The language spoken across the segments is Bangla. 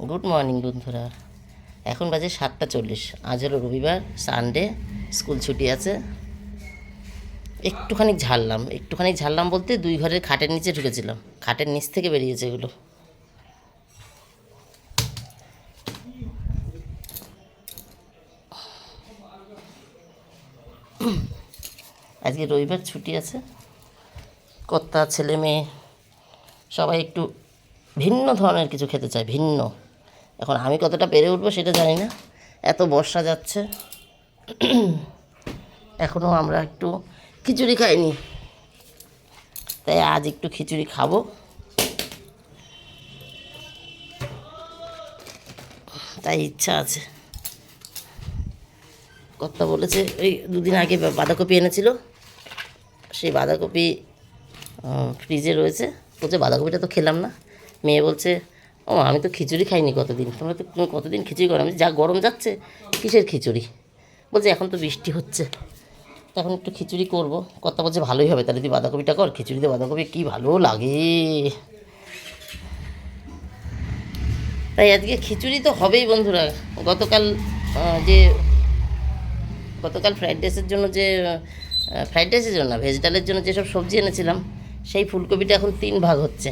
গুড মর্নিং বন্ধুরা। এখন বাজে সাতটা চল্লিশ। আজ হলো রবিবার সানডে স্কুল ছুটি আছে। একটুখানি ঝাড়লাম। একটুখানি ঝাড়লাম বলতে দুই ঘরের খাটের নিচে ঢুকেছিলাম। খাটের নিচ থেকে বেরিয়েছে এগুলো। আজকে রবিবার ছুটি আছে। কর্তা, ছেলে, মেয়ে, সবাই একটু ভিন্ন ধরনের কিছু খেতে চায়, ভিন্ন। এখন আমি কতটা পেরে উঠবো সেটা জানি না। এত বর্ষা যাচ্ছে। এখনও আমরা একটু খিচুড়ি খাইনি। তাই আজ একটু খিচুড়ি খাব। তাই ইচ্ছা আছে। কর্তা বলেছে, ওই দুদিন আগে বাঁধাকপি এনেছিল। সেই বাঁধাকপি ফ্রিজে রয়েছে। বলছে, বাঁধাকপিটা তো খেলাম না। মেয়ে বলছে ও, আমি তো খিচুড়ি খাইনি কতদিন। তোমরা তো কতদিন খিচুড়ি করো? আমি যা গরম যাচ্ছে, কিসের খিচুড়ি? বলছে, এখন তো বৃষ্টি হচ্ছে। এখন একটু খিচুড়ি করব। কথা বলছে, ভালোই হবে। তাহলে তুই বাঁধাকপিটা কর, খিচুড়িতে বাঁধাকপি কী ভালো লাগে। তাই আজকে খিচুড়ি তো হবেই বন্ধুরা। গতকাল যে, গতকাল ফ্রাইড রাইসের জন্য যে ফ্রাইড রাইসের জন্য না, ভেজ ডালের জন্য যেসব সবজি এনেছিলাম, সেই ফুলকপিটা এখন তিন ভাগ হচ্ছে।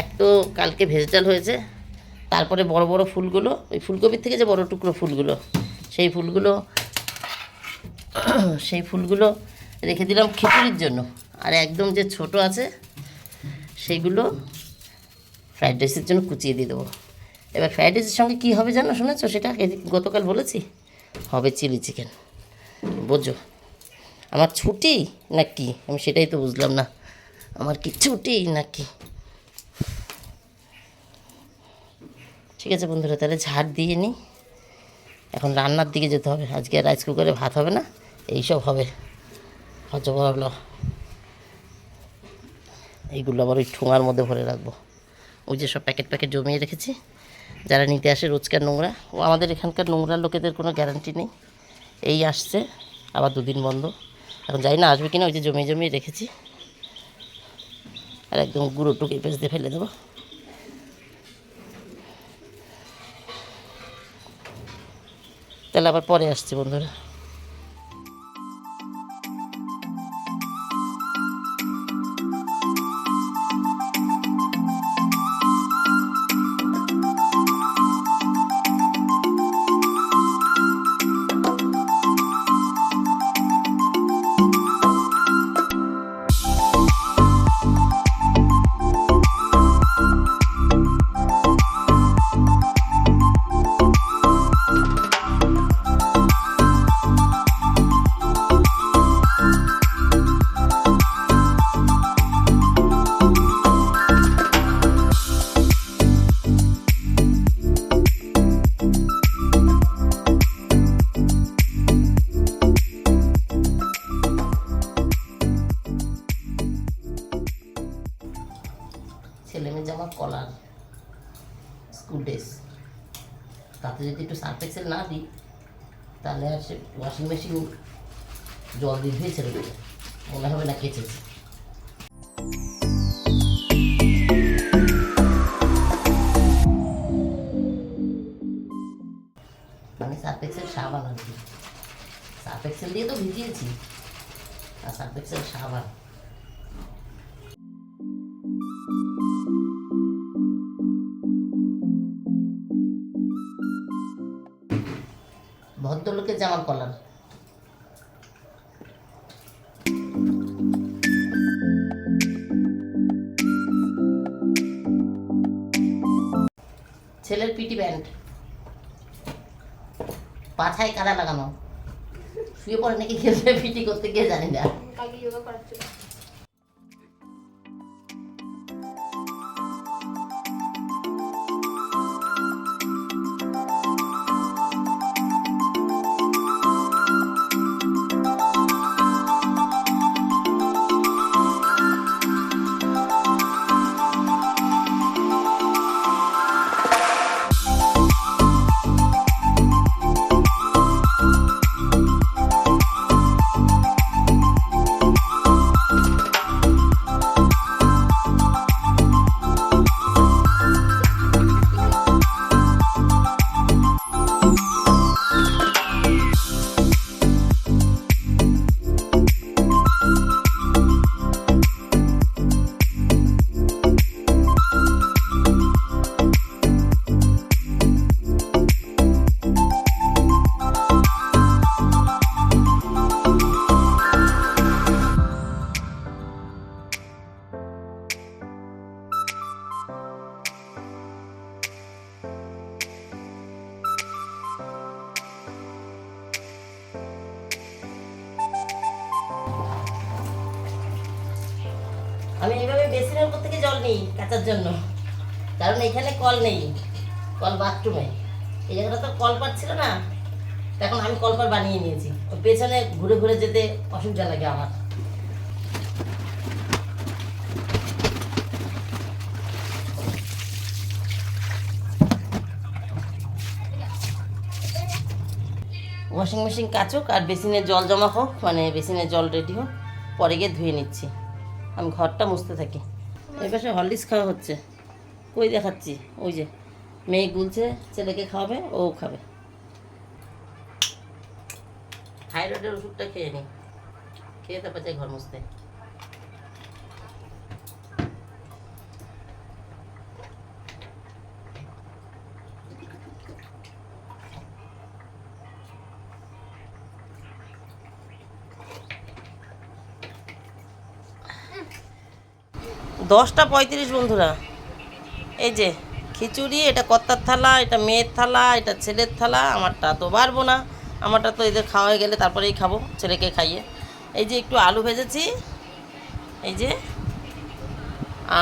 এক তো কালকে ভেজিটাল হয়েছে, তারপরে বড় বড় ফুলগুলো, ওই ফুলকপির থেকে যে বড় টুকরো ফুলগুলো, সেই ফুলগুলো সেই ফুলগুলো রেখে দিলাম খিচুড়ির জন্য। আর একদম যে ছোট আছে সেইগুলো ফ্রাইড রাইসের জন্য কুচিয়ে দিয়ে দেবো। এবার ফ্রাইড রাইসের সঙ্গে কী হবে জানো শুনেছো? সেটা গতকাল বলেছি, হবে চিলি চিকেন। বোঝো, আমার ছুটি না কি আমি সেটাই তো বুঝলাম না। আমার কি ছুটি না কি ঠিক আছে বন্ধুরা, তাহলে ঝাড় দিয়ে নিই। এখন রান্নার দিকে যেতে হবে। আজকে রাইস কুকারে ভাত হবে না, এইসব হবে। হজবরল এইগুলো আবার ওই ঠোঙার মধ্যে ভরে রাখব। ওই যে সব প্যাকেট প্যাকেট জমিয়ে রেখেছি। যারা নিতে আসে রোজকার নোংরা, ও আমাদের এখানকার নোংরা লোকেদের কোনো গ্যারান্টি নেই। এই আসছে, আবার দুদিন বন্ধ। এখন জানি না, আসবে কিনা ওই যে জমিয়ে জমিয়ে রেখেছি। আর একদম গুঁড়ো টুকে পেঁচ দিয়ে ফেলে দেবো। তাহলে আবার পরে আসছি বন্ধুরা। ওয়াশিং মেশিন জল দিয়ে ধুয়ে ছেড়ে দেবে মনে হবে না কেচেছে। আমি সার্ফ এক্সেল সাবান আর কি সার্ফ এক্সেল দিয়ে তো ভিজিয়েছি। আর সার্ফ এক্সেল সাবান ভদ্রলোকের জামার কলার ছেলের পিটি প্যান্ট। পাছায় কাদা লাগানো। শুয়ে পড়ে নাকি খেলতে, পিটি করতে গিয়ে জানি না। আমি এইভাবে বেসিনের উপর থেকে জল নিই কাচার জন্য। কারণ এখানে কল নেই, কল বাথরুমে। এই জায়গাটা তো কল ছিল না এখন আমি কল কলপার বানিয়ে নিয়েছি। ওই পেছনে ঘুরে ঘুরে যেতে অসুবিধা লাগে আমার। ওয়াশিং মেশিন কাচুক আর বেসিনে জল জমা হোক মানে বেসিনে জল রেডি হোক, পরে গিয়ে ধুয়ে নিচ্ছি। আমি ঘরটা মুছতে থাকি। এই পাশে হরলিক্স খাওয়া হচ্ছে। কই দেখাচ্ছি? ওই যে মেয়ে গুলছে, ছেলেকে খাওয়াবে, ও খাবে। থাইরয়েডের ওষুধটা খেয়ে নিই খেয়ে তারপর যাই ঘর মুছতে। দশটা পঁয়ত্রিশ বন্ধুরা। এই যে, খিচুড়ি, এটা কর্তার থালা, এটা মেয়ের থালা, এটা ছেলের থালা, আমারটা তো পারব না। আমারটা তো এদের খাওয়া হয়ে গেলে তারপরেই খাব ছেলেকে খাইয়ে। এই যে একটু আলু ভেজেছি। এই যে,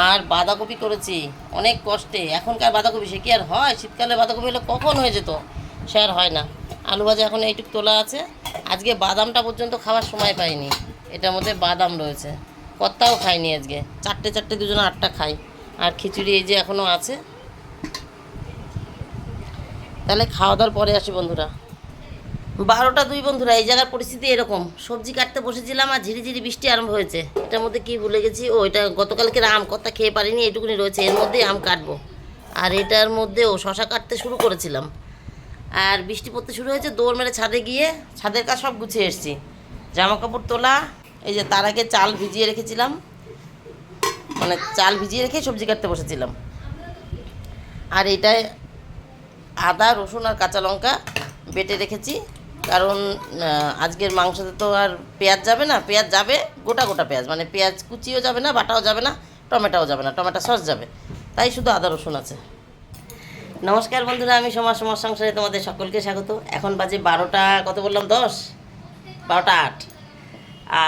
আর বাঁধাকপি করেছি, অনেক কষ্টে। এখনকার বাঁধাকপি সে কি আর হয়? শীতকালে বাঁধাকপি হলে কখন হয়ে যেত? সে আর হয় না। আলু ভাজা এখন এইটুক তোলা আছে। আজকে বাদামটা পর্যন্ত খাওয়ার সময় পাইনি। এটার মধ্যে বাদাম রয়েছে। কত্তাও খাইনি আজকে। চারটে চারটে দুজনে আটটা খাই। আর খিচুড়ি এই যে এখনও আছে। তাহলে খাওয়া দাওয়ার পরে আসি বন্ধুরা। বারোটা দুই বন্ধুরা, এই জায়গার পরিস্থিতি এরকম। সবজি কাটতে বসেছিলাম আর ঝিরিঝিরি বৃষ্টি আরম্ভ হয়েছে। এটার মধ্যে কি ভুলে গেছি? ও, এটা গতকালকের আম কত্তা খেয়ে পারিনি এটুকুনি রয়েছে। এর মধ্যেই আম কাটবো। আর এটার মধ্যেও শশা কাটতে শুরু করেছিলাম। আর বৃষ্টি পড়তে শুরু হয়েছে, দৌড় মেরে ছাদে গিয়ে ছাদের কাজ সব গুছিয়ে এসেছি। জামা কাপড় তোলা এই যে তার আগে চাল ভিজিয়ে রেখেছিলাম। মানে চাল ভিজিয়ে রেখে সবজি কাটতে বসেছিলাম। আর এটায় আদা, রসুন আর কাঁচা লঙ্কা বেটে রেখেছি। কারণ আজকের মাংসতে তো আর পেঁয়াজ যাবে না। পেঁয়াজ যাবে গোটা গোটা পেঁয়াজ। মানে পেঁয়াজ কুচিও যাবে না, বাটাও যাবে না, টমেটোও যাবে না। টমেটো সস যাবে। তাই শুধু আদা, রসুন আছে। নমস্কার বন্ধুরা, আমি সমাজ সমাজ সংসারে তোমাদের সকলকে স্বাগত। এখন বাজে বারোটা, কত বললাম? দশ? বারোটা আট।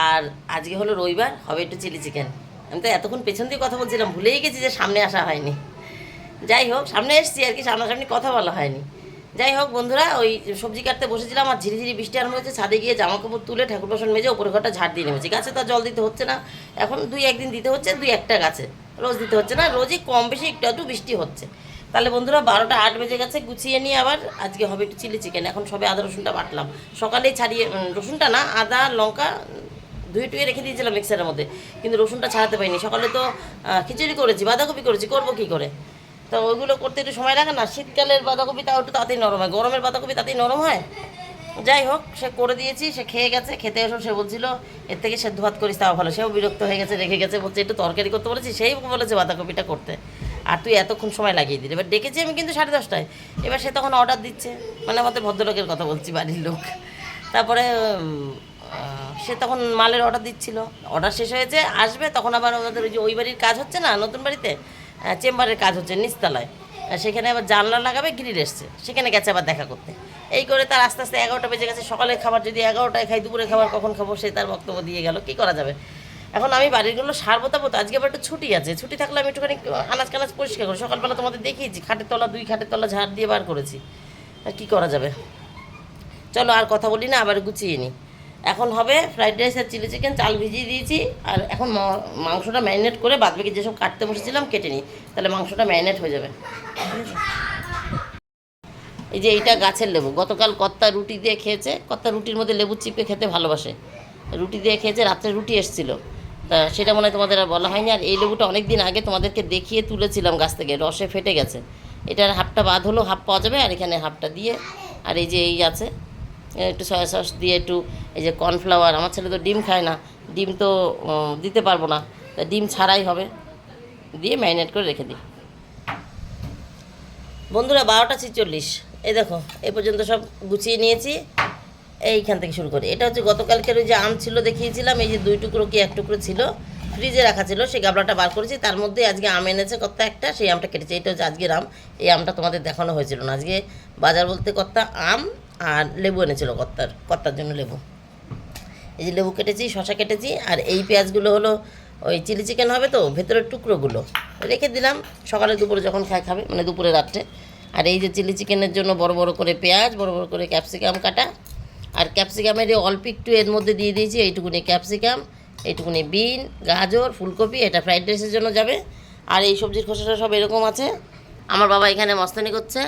আর আজকে হলো রবিবার, হবে একটু চিলি চিকেন। আমি তো এতক্ষণ পেছন দিয়ে কথা বলছিলাম, ভুলেই গেছি যে সামনে আসা হয়নি। যাই হোক, সামনে এসেছি আর কি, সামনাসামনি কথা বলা হয়নি। যাই হোক বন্ধুরা, ওই সবজি কাটতে বসেছিলাম আর ঝিরিঝিরি বৃষ্টি আরম্ভ হয়েছে, ছাদে গিয়ে জামা কাপড় তুলে ঠাকুর বাসন মেজে ওপরে ঘরটা ঝাড় দিয়ে নেমেছি। গাছে তো জল দিতে হচ্ছে না, এখন দুই একদিন দিতে হচ্ছে, দুই একটা গাছে। রোজ দিতে হচ্ছে না, রোজই কম বেশি একটু একটু বৃষ্টি হচ্ছে। তাহলে বন্ধুরা, বারোটা আট বেজে গেছে, গুছিয়ে নিয়ে আবার আজকে হবে একটু চিলি চিকেন। এখন সবে আদা রসুনটা বাটলাম। সকালেই ছাড়িয়ে রসুনটা না, আদা, লঙ্কা ধুয়ে টুয়ে রেখে দিয়েছিলাম মিক্সারের মধ্যে, কিন্তু রসুনটা ছাড়াতে পারিনি। সকালে তো খিচুড়ি করেছি, বাঁধাকপি করেছি, করব কী করে? তো ওইগুলো করতে একটু সময় লাগে না। শীতকালের বাঁধাকপি তাও একটু তাতেই নরম হয়। গরমের বাঁধাকপি তাতেই নরম হয়? যাই হোক, সে করে দিয়েছি, সে খেয়ে গেছে, খেতে এসে, সে বলছিল, এর থেকে সেদ্ধ ভাত করিস, তাও ভালো। সেও বিরক্ত হয়ে গেছে রেখে গেছে, বলছে, একটু তরকারি করতে বলেছি, সেই বলেছে বাঁধাকপিটা করতে। আর তুই এতক্ষণ সময় লাগিয়ে দিলি। এবার ডেকেছি আমি কিন্তু সাড়ে দশটায়। এবার সে তখন অর্ডার দিচ্ছে। মানে আমাদের ভদ্রলোকের কথা বলছি, বাড়ির লোক। তারপরে সে তখন মালের অর্ডার দিচ্ছিল। অর্ডার শেষ হয়েছে, আসবে, তখন আবার আমাদের ওই যে, ওই বাড়ির কাজ হচ্ছে না, নতুন বাড়িতে চেম্বারের কাজ হচ্ছে নিচতলায়। সেখানে আবার জানলা লাগাবে গ্রিল এসছে। সেখানে গেছে আবার দেখা করতে। এই করে তার আস্তে আস্তে এগারোটা বেজে গেছে সকালে খাবার যদি এগারোটায় খাই, দুপুরে খাবার কখন খাব, সে তার বক্তব্য দিয়ে গেল, কী করা যাবে? এখন আমি বাড়িগুলো সারবো তাবো আজকে আবার একটু ছুটি আছে। ছুটি থাকলে আমি একটুখানি আনাজ কানাজ পরিষ্কার করি। সকালবেলা তোমাদের দেখিয়েছি, খাটের তলা, দুই খাটের তলা ঝাড় দিয়ে বার করেছি। আর কী করা যাবে? চলো আর কথা বলি না, আবার গুছিয়ে নিই এখন হবে ফ্রাইড রাইস আর চিলি চিকেন চাল ভিজিয়ে দিয়েছি। আর এখন মাংসটা ম্যারিনেট করে বাদ বাকি যেসব কাটতে বসেছিলাম কেটে নিই। তাহলে মাংসটা ম্যারিনেট হয়ে যাবে। এই যে এইটা গাছের লেবু। গতকাল কত্তা রুটি দিয়ে খেয়েছে। কত্তা রুটির মধ্যে লেবু চিপে খেতে ভালোবাসে। রুটি দিয়ে খেয়েছে, রাত্রে রুটি এসেছিল। তা সেটা মনে হয় তোমাদের আর বলা হয়নি। আর এই লেবুটা অনেক দিন আগে তোমাদেরকে দেখিয়ে তুলেছিলাম গাছ থেকে। রসে ফেটে গেছে। এটার হাফটা বাদ হলেও হাফ পাওয়া যাবে। আর এখানে হাফটা দিয়ে। আর এই যে এই আছে। একটু সয়া সস দিয়ে একটু এই যে কর্নফ্লাওয়ার আমার ছেলে তো ডিম খায় না, ডিম তো দিতে পারব না। তা ডিম ছাড়াই হবে। দিয়ে ম্যারিনেট করে রেখে দিই। বন্ধুরা, বারোটা ছিচল্লিশ। এই দেখো এই পর্যন্ত সব গুছিয়ে নিয়েছি। এইখান থেকে শুরু করি। এটা হচ্ছে গতকালকের ওই যে আম ছিল, দেখিয়েছিলাম। এই যে দুই টুকরো কি এক টুকরো ছিল, ফ্রিজে রাখা ছিল, সেই গাবলাটা বার করেছি। তার মধ্যে আজকে আম এনেছে কত একটা, সেই আমটা কেটেছে। এটা হচ্ছে আজকের আম। এই আমটা তোমাদের দেখানো হয়েছিল না। আজকে বাজার বলতে কত্তা আম আর লেবু এনেছিল কত্তার কত্তার জন্য লেবু। এই যে লেবু কেটেছি শশা কেটেছি, আর এই পেঁয়াজগুলো হলো ওই চিলি চিকেন হবে তো, ভেতরের টুকরোগুলো। রেখে দিলাম, সকালে দুপুরে যখন খায় খাবে মানে দুপুরে রাত্রে। আর এই যে চিলি চিকেনের জন্য বড় বড় করে পেঁয়াজ, বড় বড় করে ক্যাপসিকাম কাটা। আর ক্যাপসিকামের অল্প একটু এর মধ্যে দিয়ে দিয়েছি, এইটুকুনি ক্যাপসিকাম, এইটুকুনি বিন, গাজর, ফুলকপি, এটা ফ্রাইড রাইসের জন্য যাবে। আর এই সবজির খোসাটা সব এরকম আছে। আমার বাবা এখানে মস্তানি করছে।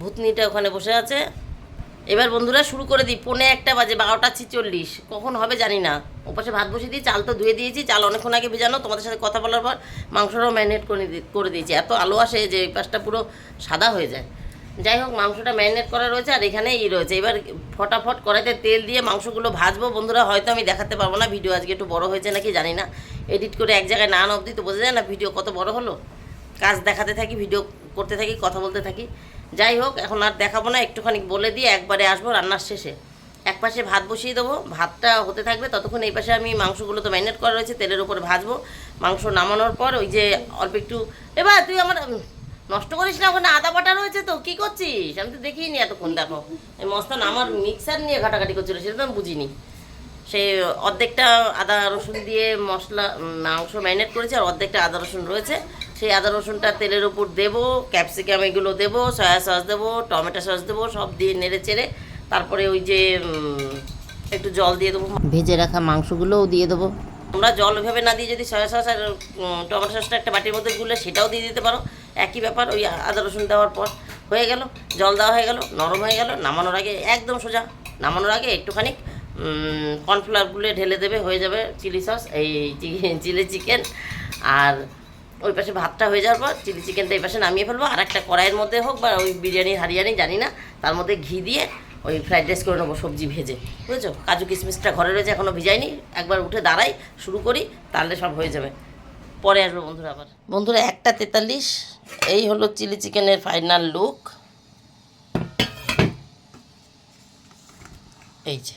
ভূতনিটা ওখানে বসে আছে। এবার বন্ধুরা শুরু করে দিই, পৌনে একটা বাজে, বারোটা ছিচল্লিশ। কখন হবে জানি না। ওপাশে ভাত বসিয়ে দিই, চাল তো ধুয়ে দিয়েছি, চাল অনেকক্ষণ আগে ভেজানো। তোমাদের সাথে কথা বলার পর মাংসটাও ম্যারিনেট করে করে দিয়েছি। এত আলো আসে যে এই পাশটা পুরো সাদা হয়ে যায়। যাই হোক, মাংসটা ম্যারিনেট করা রয়েছে আর এখানে ই রয়েছে। এবার ফটাফট কড়াইতে তেল দিয়ে মাংসগুলো ভাজবো। বন্ধুরা হয়তো আমি দেখাতে পারব না, ভিডিও আজকে একটু বড় হয়েছে নাকি জানি না। এডিট করে এক জায়গায় না অবধি তো বোঝা যায় না, ভিডিও কত বড় হলো। কাজ দেখাতে থাকি, ভিডিও করতে থাকি, কথা বলতে থাকি। যাই হোক, এখন আর দেখাবো না, একটুখানি বলে দিয়ে একবারে আসব রান্নার শেষে। এক পাশে ভাত বসিয়ে দেবো, ভাতটা হতে থাকবে, ততক্ষণ এই পাশে আমি মাংসগুলো তো ম্যারিনেট করা রয়েছে, তেলের উপরে ভাজবো। মাংস নামানোর পর ওই যে অল্প একটু এবার তুই আমার নষ্ট করিস না, ওখানে আদা বাটা রয়েছে তো, কি করছিস? আমি তো দেখিনি এতক্ষণ, দেখো। এই মস্তান আমার মিক্সার নিয়ে ঘাটাঘাটি করছিল, সেটা তো আমি বুঝিনি। সে অর্ধেকটা আদা রসুন দিয়ে মশলা মাংস ম্যারিনেট করেছে, আর অর্ধেকটা আদা রসুন রয়েছে। সেই আদা রসুনটা তেলের উপর দেবো ক্যাপসিকাম এগুলো দেবো সয়া সস দেবো টমেটো সস দেবো সব দিয়ে নেড়ে চেড়ে তারপরে ওই যে একটু জল দিয়ে দেবো। ভেজে রাখা মাংসগুলোও দিয়ে দেবো। তোমরা জল ওইভাবে না দিয়ে যদি সয়া সস আর টমেটো সসটা একটা বাটির মধ্যে গুলে সেটাও দিয়ে দিতে পারো। একই ব্যাপার ওই আদা রসুন দেওয়ার পর হয়ে গেল জল দেওয়া হয়ে গেল নরম হয়ে গেল নামানোর আগে একদম সোজা নামানোর আগে একটুখানি কর্নফ্লাওয়ার গুলে ঢেলে দেবে হয়ে যাবে চিলি সস এই চিলি চিকেন আর ওই পাশে ভাতটা হয়ে যাওয়ার পর চিলি চিকেনটা এই পাশে নামিয়ে ফেলব। আর একটা কড়াইয়ের মধ্যে হোক বা ওই বিরিয়ানি, হারিয়ানি, জানি না, তার মধ্যে ঘি দিয়ে ওই ফ্রাইড রাইস করে নেব সবজি ভেজে। বুঝেছ? কাজু কিশমিশটা ঘরে রয়েছে এখনও ভিজাইনি। একবার উঠে দাঁড়াই, শুরু করি, তাহলে সব হয়ে যাবে। পরে আসব বন্ধুরা আবার। বন্ধুরা, একটা তেতাল্লিশ, এই হলো চিলি চিকেনের ফাইনাল লুক। এই যে।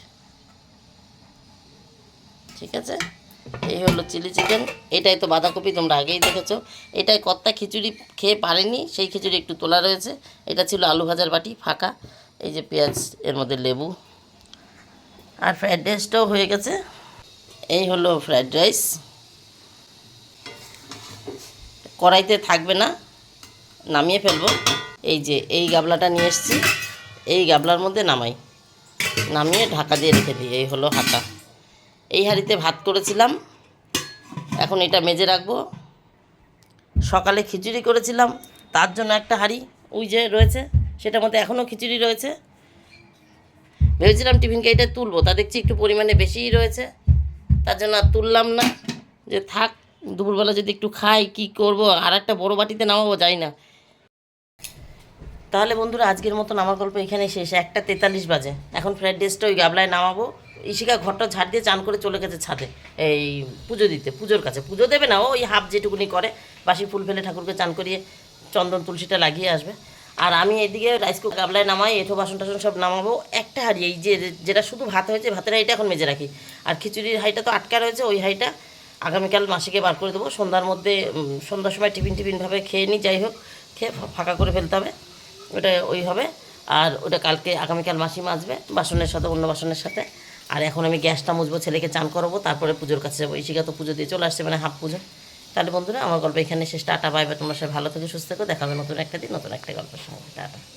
ঠিক আছে? এই হলো চিলি চিকেন। এটাই তো বাঁধাকপি, তোমরা আগেই দেখেছ। এটাই কর্তা খিচুড়ি খেয়ে পারেনি, সেই খিচুড়ি একটু তোলা রয়েছে। এটা ছিল আলু ভাজার বাটি, ফাঁকা। এই যে পেঁয়াজ, এর মধ্যে লেবু। আর ফ্রাইড রাইসটাও হয়ে গেছে। এই হলো ফ্রাইড রাইস কড়াইতে থাকবে না, নামিয়ে ফেলব। এই যে, এই গাবলাটা নিয়ে এসেছি। এই গাবলার মধ্যে নামাই। নামিয়ে ঢাকা দিয়ে রেখে দিই। এই হলো হাতা। এই হাঁড়িতে ভাত করেছিলাম। এখন এটা মেজে রাখব। সকালে খিচুড়ি করেছিলাম, তার জন্য একটা হাঁড়ি, ওই যে রয়েছে, সেটার মধ্যে এখনও খিচুড়ি রয়েছে। ভেবেছিলাম টিফিনকে এটা তুলবো, তা দেখছি একটু পরিমাণে বেশিই রয়েছে। তার জন্য আর তুললাম না, যে থাক, দুপুরবেলা যদি একটু খাই, কি করব, আর একটা বড় বাটিতে নামাবো, যাই না। তাহলে বন্ধুরা, আজকের মতন আমার গল্প এখানে শেষ। একটা তেতাল্লিশ বাজে। এখন ফ্রাইড রাইসটা ওই গাবলায় নামাবো। ইশিকা ঘরটা ঝাড় দিয়ে চান করে চলে গেছে ছাদে। এই পুজো দিতে, পুজোর কাছে। পুজো দেবে না ওই হাফ যেটুকুনি করে। বাসি ফুল ফেলে ঠাকুরকে চান করিয়ে চন্দন তুলসীটা লাগিয়ে আসবে। আর আমি এদিকে রাইস কুকার গাবলায় নামাই, এঁঠো বাসন টাসন সব নামাবো। একটা হাঁড়ি, এই যে, যেটা শুধু ভাত হয়েছে, ভাতের হাঁড়িটা এখন মেজে রাখি। আর খিচুড়ির হাঁড়িটা তো আটকা রয়েছে, ওই হাঁড়িটা আগামীকাল মাসিকে বার করে দেবো। সন্ধ্যার মধ্যে সন্ধ্যার সময় টিফিন টিফিনভাবে খেয়ে নিই, যাই হোক, খেয়ে ফাঁকা করে ফেলতে হবে। ওটা ওই হবে। আর ওটা কালকে আগামীকাল মাসি মাজবে বাসনের সাথে, অন্য বাসনের সাথে। আর এখন আমি গ্যাসটা মুছবো, ছেলেকে চান করব, তারপরে পুজোর কাছে যাব। ইশিকা তো পুজো দিয়ে চলে আসছে মানে হাফ পুজো। তাহলে বন্ধুরা, আমার গল্প এখানে শেষ। টাটা পাইবে তোমার সাথে ভালো থেকে, সুস্থ থেকো। দেখাবে নতুন একটা দিন, নতুন একটা গল্পের সঙ্গে। টাটা।